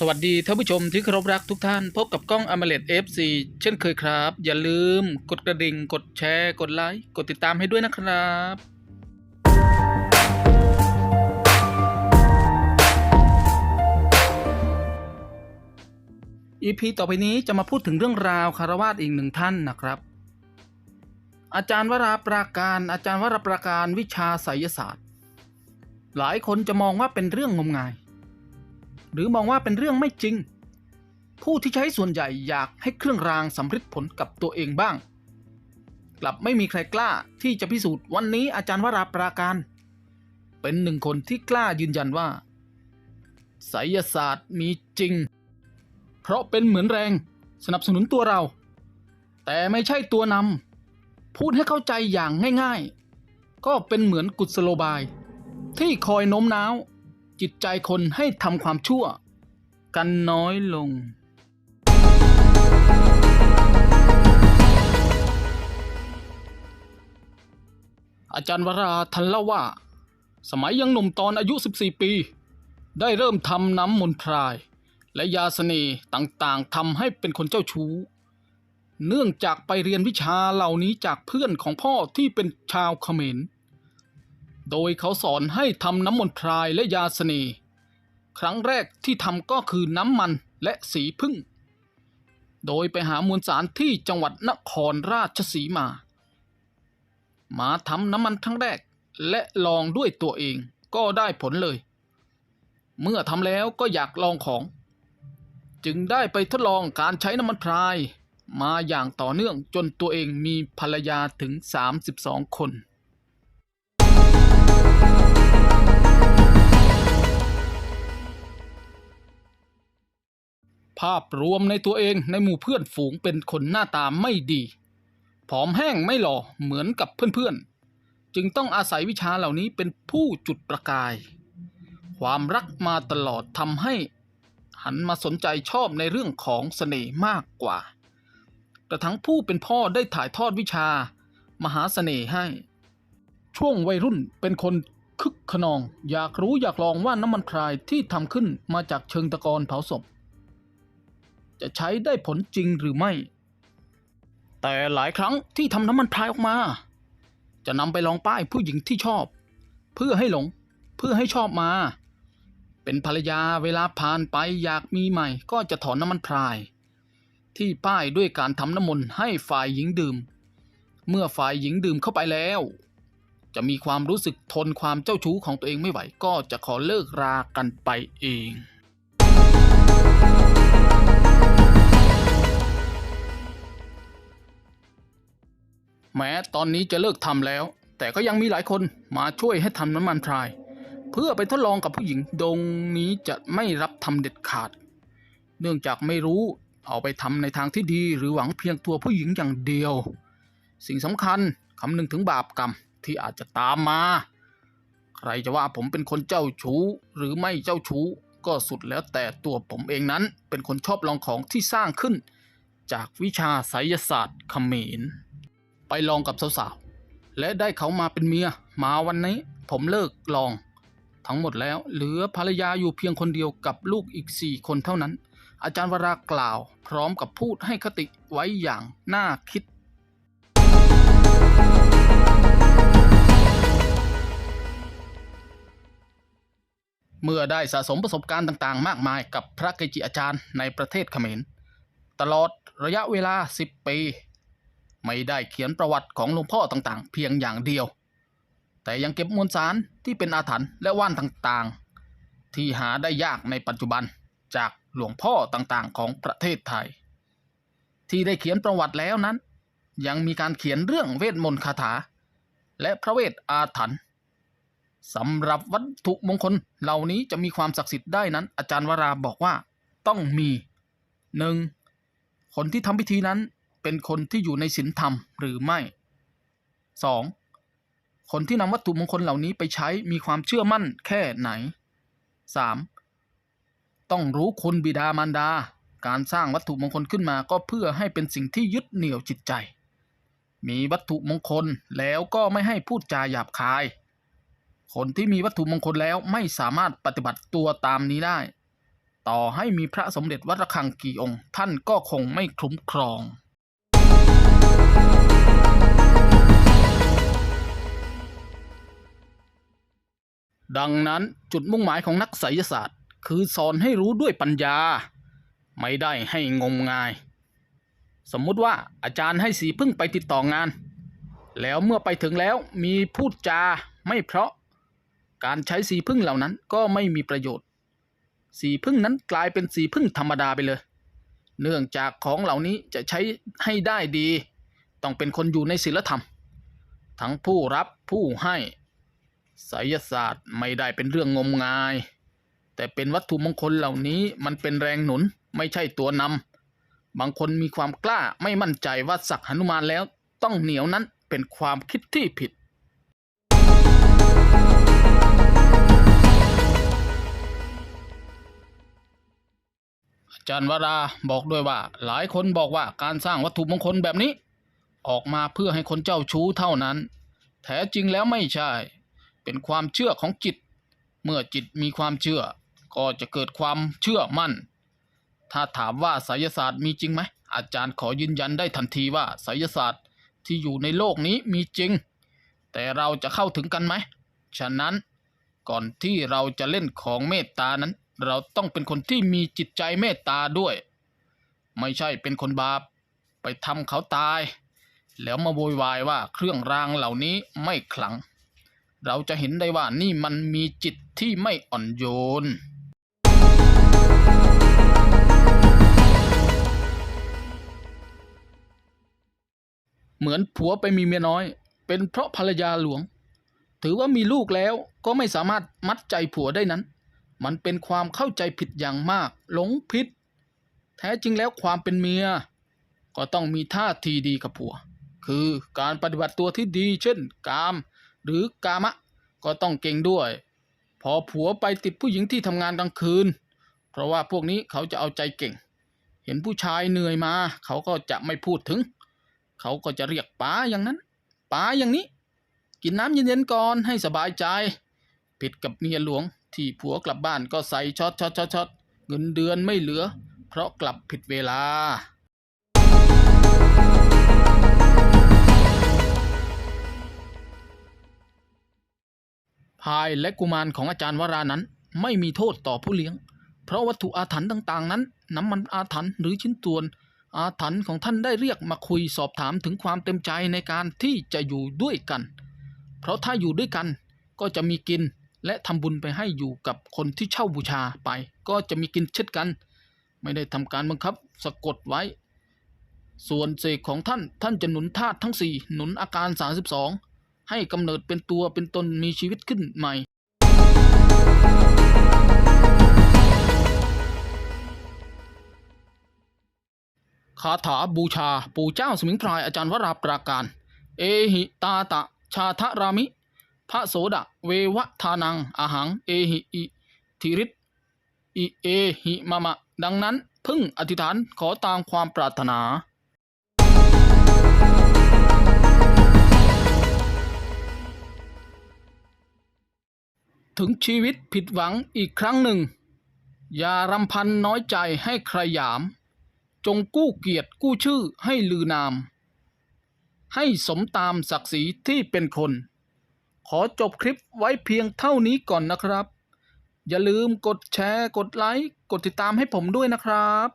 สวัสดีท่านผู้ชมที่เคารพรักทุกท่าน พบกับกล้องอมเลต FC เช่นเคยครับ อย่าลืมกดกระดิ่ง กดแชร์ กดไลค์ กดติดตามให้ด้วยนะครับ EP ต่อไปนี้จะมาพูดถึงเรื่องราวคารวาสอีกหนึ่งท่านนะครับ อาจารย์วราปราการ อาจารย์วราปราการวิชาไสยศาสตร์ หลายคนจะมองว่าเป็นเรื่องงมงาย หรือมองว่าเป็นเรื่องไม่จริง ผู้ที่ใช้ส่วนใหญ่อยากให้เครื่องรางสำเร็จผลกับตัวเองบ้าง กลับไม่มีใครกล้าที่จะพิสูจน์วันนี้อาจารย์วราปราการ เป็นหนึ่งคนที่กล้ายืนยันว่าไสยศาสตร์มีจริง เพราะเป็นเหมือนแรงสนับสนุนตัวเรา แต่ไม่ใช่ตัวนำพูดให้เข้าใจอย่างง่าย ๆ ก็เป็นเหมือนกุศโลบาย ที่คอยโน้มน้าว จิตใจคนให้ทำความชั่ว กันน้อยลง อาจารย์วราทันเล่าว่า สมัยยังหนุ่มตอนอายุ 14 ปี ได้เริ่มทำน้ำมนพราย และยาเสน่ห์ต่างๆทำให้เป็นคนเจ้าชู้ เนื่องจากไปเรียนวิชาเหล่านี้จากเพื่อนของพ่อที่เป็นชาวเขมร โดยเขาสอนให้ทำน้ำมนต์พรายและยาเสน่ห์ครั้งแรกที่ทำก็คือน้ำมันและสีพึ่ง โดยไปหามวลสารที่จังหวัดนครราชสีมา มาทำน้ำมันครั้งแรกและลองด้วยตัวเองก็ได้ผลเลย เมื่อทำแล้วก็อยากลองของ จึงได้ไปทดลองการใช้น้ำมันพราย มาอย่างต่อเนื่องจนตัวเองมีภรรยาถึง 32 คน ภาพรวมในตัวเองในหมู่เพื่อนฝูงเป็นคนหน้าตาไม่ดีผอมแห้งไม่หล่อเหมือนกับเพื่อนๆ จึงต้องอาศัยวิชาเหล่านี้เป็นผู้จุดประกาย ความรักมาตลอดทำให้หันมาสนใจชอบในเรื่องของเสน่ห์มากกว่า กระทั่งผู้เป็นพ่อได้ถ่ายทอดวิชา มหาเสน่ห์ให้ ช่วงวัยรุ่นเป็นคนคึกขนอง อยากรู้อยากลองว่าน้ำมันพรายที่ทำขึ้นมาจากเชิงตะกอนเผาศพ จะใช้ได้ผลจริงหรือไม่ แต่หลายครั้งที่ทำน้ำมันพรายออกมา จะนำไปลองป้ายผู้หญิงที่ชอบ เพื่อให้หลง เพื่อให้ชอบมา เป็นภรรยาเวลาผ่านไปอยากมีใหม่ ก็จะถอนน้ำมันพราย ที่ป้ายด้วยการทำน้ำมนต์ให้ฝ่ายหญิงดื่ม เมื่อฝ่ายหญิงดื่มเข้าไปแล้ว จะมีความรู้สึกทนความเจ้าชู้ของตัวเองไม่ไหว ก็จะขอเลิกรากันไปเอง แม้ตอนนี้จะเลิกทำแล้ว แต่ก็ยังมีหลายคนมาช่วยให้ทำน้ำมันพราย เพื่อไปทดลองกับผู้หญิงดงนี้จะไม่รับทำเด็ดขาด เนื่องจากไม่รู้เอาไปทำในทางที่ดีหรือหวังเพียงตัวผู้หญิงอย่างเดียว สิ่งสำคัญคำนึงถึงบาปกรรมที่อาจจะตามมา ใครจะว่าผมเป็นคนเจ้าชู้หรือไม่เจ้าชู้ก็สุดแล้วแต่ตัวผมเองนั้นเป็นคนชอบลองของที่สร้างขึ้น จากวิชาไสยศาสตร์เขมร ไปลองกับสาวๆ และได้เขามาเป็นเมีย มาวันนี้ ผมเลิกลอง ทั้งหมดแล้วเหลือภรรยาอยู่เพียงคนเดียวกับลูกอีกสี่คนเท่านั้น อาจารย์วรากล่าว พร้อมกับพูดให้คติไว้อย่างน่าคิดเมื่อได้สะสมประสบการณ์ต่างๆ มากมายกับพระเกจิอาจารย์ในประเทศเขมร ตลอดระยะเวลา 10 ปี ไม่ได้เขียนประวัติของหลวงพ่อต่างๆ เพียงอย่างเดียว แต่ยังเก็บมวลสารที่เป็นอาถรรพ์และว่านต่างๆ ที่หาได้ยากในปัจจุบันจากหลวงพ่อต่างๆ ของประเทศไทย ที่ได้เขียนประวัติแล้วนั้น ยังมีการเขียนเรื่องเวทมนต์คาถา และพระเวทอาถรรพ์สำหรับวัตถุมงคลเหล่านี้จะมีความศักดิ์สิทธิ์ได้นั้น อาจารย์วราบอกว่าต้องมีหนึ่งคนที่ทำพิธีนั้น เป็นคนที่อยู่ในศีลธรรมหรือไม่ 2. คนที่นำวัตถุมงคลเหล่านี้ไปใช้มีความเชื่อมั่นแค่ไหน 3. ต้องรู้คุณบิดามารดา การสร้างวัตถุมงคลขึ้นมาก็เพื่อให้เป็นสิ่งที่ยึดเหนี่ยวจิตใจ มีวัตถุมงคลแล้วก็ไม่ให้พูดจาหยาบคาย คนที่มีวัตถุมงคลแล้วไม่สามารถปฏิบัติตัวตามนี้ได้ ต่อให้มีพระสมเด็จวัดระฆังกี่องค์ ท่านก็คงไม่คลุ้มครอง ดังนั้นจุดมุ่งหมายของนักไสยศาสตร์ คือสอนให้รู้ด้วยปัญญา ไม่ได้ให้งมงาย สมมุติว่าอาจารย์ให้สีพึ่งไปติดต่องาน แล้วเมื่อไปถึงแล้วมีพูดจาไม่เพราะการใช้สีพึ่งเหล่านั้นก็ไม่มีประโยชน์ สีพึ่งนั้นกลายเป็นสีพึ่งธรรมดาไปเลย เนื่องจากของเหล่านี้จะใช้ให้ได้ดี ต้องเป็นคนอยู่ในศีลธรรม ทั้งผู้รับผู้ให้ ไสยศาสตร์ไม่ได้เป็นเรื่องงมงาย แต่เป็นวัตถุมงคลเหล่านี้มันเป็นแรงหนุนไม่ใช่ตัวนำบางคนมีความกล้าไม่มั่นใจว่าสักหนุมานแล้วต้องเหนียวนั้นเป็นความคิดที่ผิด อาจารย์วราบอกด้วยว่า หลายคนบอกว่าการสร้างวัตถุมงคลแบบนี้ ออกมาเพื่อให้คนเจ้าชู้เท่านั้น แท้จริงแล้วไม่ใช่ เป็นความเชื่อของจิต เมื่อจิตมีความเชื่อ ก็จะเกิดความเชื่อมั่น ถ้าถามว่าไสยศาสตร์มีจริงไหม อาจารย์ขอยืนยันได้ทันทีว่าไสยศาสตร์ที่อยู่ในโลกนี้มีจริง แต่เราจะเข้าถึงกันไหม ฉะนั้นก่อนที่เราจะเล่นของเมตตานั้น เราต้องเป็นคนที่มีจิตใจเมตตาด้วย ไม่ใช่เป็นคนบาปไปทำเขาตาย แล้วมาโวยวายว่าเครื่องรางเหล่านี้ไม่ขลัง เราจะเห็นได้ว่านี่มันมีจิตที่ไม่อ่อนโยน เหมือนผัวไปมีเมียน้อย เป็นเพราะภรรยาหลวง ถือว่ามีลูกแล้วก็ไม่สามารถมัดใจผัวได้นั้น มันเป็นความเข้าใจผิดอย่างมาก หลงผิด แท้จริงแล้วความเป็นเมีย ก็ต้องมีท่าทีดีกับผัว คือการปฏิบัติตัวที่ดีเช่น กาม หรือกามะ ก็ต้องเก่งด้วย พอผัวไปติดผู้หญิงที่ทำงานกลางคืน เพราะว่าพวกนี้เขาจะเอาใจเก่ง เห็นผู้ชายเหนื่อยมา เขาก็จะไม่พูดถึง เขาก็จะเรียกป๋าอย่างนั้นป๋าอย่างนี้ กินน้ำเย็นๆก่อนให้สบายใจ ผิดกับเมียหลวงที่ผัวกลับบ้านก็ใส่ช็อตช็อตช็อตช็อตเงินเดือนไม่เหลือ เพราะกลับผิดเวลา พายและกุมารของอาจารย์วรานั้น ไม่มีโทษต่อผู้เลี้ยง เพราะวัตถุอาถรรพ์ต่างๆ นั้นน้ำมันอาถรรพ์หรือชิ้นส่วน อาถรรพ์ของท่านได้เรียกมาคุยสอบถามถึงความเต็มใจในการที่จะอยู่ด้วยกัน เพราะถ้าอยู่ด้วยกันก็จะมีกินและทำบุญไปให้อยู่กับคนที่เช่าบูชาไป ก็จะมีกินเช่นกัน ไม่ได้ทำการบังคับสะกดไว้ ส่วนเสกของท่านท่านจะหนุนธาตุทั้งสี่หนุนอาการ 32 ให้กำเนิดเป็นตัวเป็นตนมีชีวิตขึ้นใหม่ คาถาบูชาปู่เจ้าสมิงพรายอาจารย์วราปราการ เอหิตาตะ ชาทะรามิ พระโสดะ เววะทานัง อาหัง เอหิอิธิริตอิเอหิมะมะ ดังนั้นพึ่งอธิษฐานขอตามความปรารถนา ถึงชีวิตผิดหวังอีกครั้งหนึ่ง อย่ารำพันน้อยใจให้ใครยาม จงกู้เกียรติกู้ชื่อให้ลือนาม ให้สมตามศักดิ์ศรีที่เป็นคน ขอจบคลิปไว้เพียงเท่านี้ก่อนนะครับ อย่าลืมกดแชร์ กดไลค์ กดติดตามให้ผมด้วยนะครับ